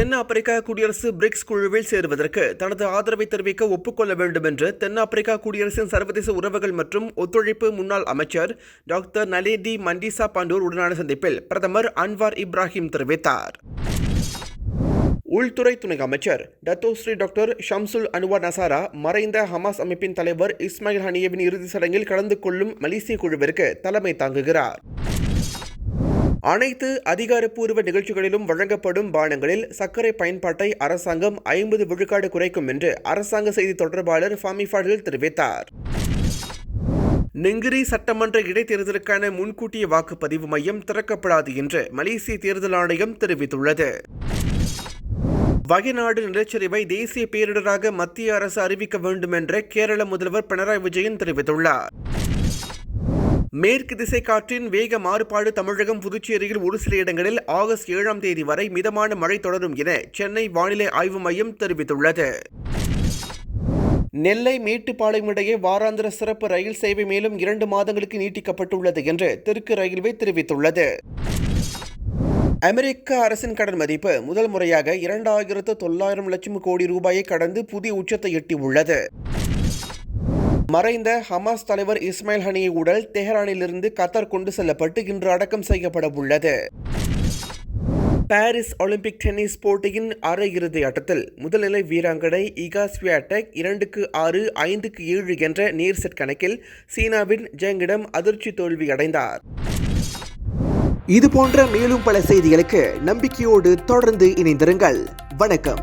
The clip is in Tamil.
தென் ஆப்பிரிக்கா குடியரசு பிரிக்ஸ் குழுவில் சேருவதற்கு தனது ஆதரவை தெரிவிக்க ஒப்புக்கொள்ள வேண்டும் என்று தென்னாப்பிரிக்கா குடியரசின் சர்வதேச உறவுகள் மற்றும் ஒத்துழைப்பு முன்னாள் அமைச்சர் டாக்டர் நலேடி மண்டிசா பாண்டூர் உடனான சந்திப்பில் பிரதமர் அன்வார் இப்ராஹிம் தெரிவித்தார். உள்துறை துணை அமைச்சர் டத்தோஸ்ரீ டாக்டர் ஷம்சுல் அனுவார் நசாரா மறைந்த ஹமாஸ் அமைப்பின் தலைவர் இஸ்மாயில் ஹனியவின் இறுதிச் சடங்கில் கலந்து கொள்ளும் மலேசிய குழுவிற்கு தலைமை தாங்குகிறார். அனைத்து அதிகாரப்பூர்வ நிகழ்ச்சிகளிலும் வழங்கப்படும் பானங்களில் சர்க்கரை பயன்பாட்டை அரசாங்கம் ஐம்பது விழுக்காடு குறைக்கும் என்று அரசாங்க செய்தி தொடர்பாளர் ஃபாமி ஃபாடில் தெரிவித்தார். நெங்கிரி சட்டமன்ற இடைத்தேர்தலுக்கான முன்கூட்டிய வாக்குப்பதிவு மையம் திறக்கப்படாது என்று மலேசிய தேர்தல் ஆணையம் தெரிவித்துள்ளது. வயநாடு நிலச்சரிவை தேசிய பேரிடராக மத்திய அரசு அறிவிக்க வேண்டும் என்ற கேரள முதல்வர் பினராயி விஜயன் தெரிவித்துள்ளார். மேற்கு திசை காற்றின் வேக மாறுபாடு தமிழகம் புதுச்சேரியில் ஒரு சில இடங்களில் ஆகஸ்ட் ஏழாம் தேதி வரை மிதமான மழை தொடரும் என சென்னை வானிலை ஆய்வு மையம் தெரிவித்துள்ளது. நெல்லை மேட்டுப்பாளையம் இடையே வாராந்திர சிறப்பு ரயில் சேவை மேலும் இரண்டு மாதங்களுக்கு நீட்டிக்கப்பட்டுள்ளது என்று தெற்கு ரயில்வே தெரிவித்துள்ளது. அமெரிக்க அரசின் கடன் மதிப்பு முதல் முறையாக இரண்டாயிரத்து தொள்ளாயிரம் லட்சம் கோடி ரூபாயை கடந்து புதிய உச்சத்தை எட்டியுள்ளது. மறைந்த ஹமாஸ் தலைவர் இஸ்மாயில் ஹனியை உடல் தெஹரானிலிருந்து கத்தார் கொண்டு செல்லப்பட்டு இன்று அடக்கம் செய்யப்பட உள்ளது. பாரிஸ் ஒலிம்பிக் டென்னிஸ் போட்டியின் அரையிறுதி ஆட்டத்தில் முதல்நிலை வீராங்கனை இகா ஸ்வியாடெக் இரண்டுக்கு ஆறு ஐந்துக்கு ஏழு என்ற நேர் செட் கணக்கில் சீனாவின் ஜெங்கிடம் அதிர்ச்சி தோல்வி அடைந்தார் இது போன்ற மேலும் பல செய்திகளுக்கு நம்பிக்கையோடு தொடர்ந்து இணைந்திருங்கள். வணக்கம்.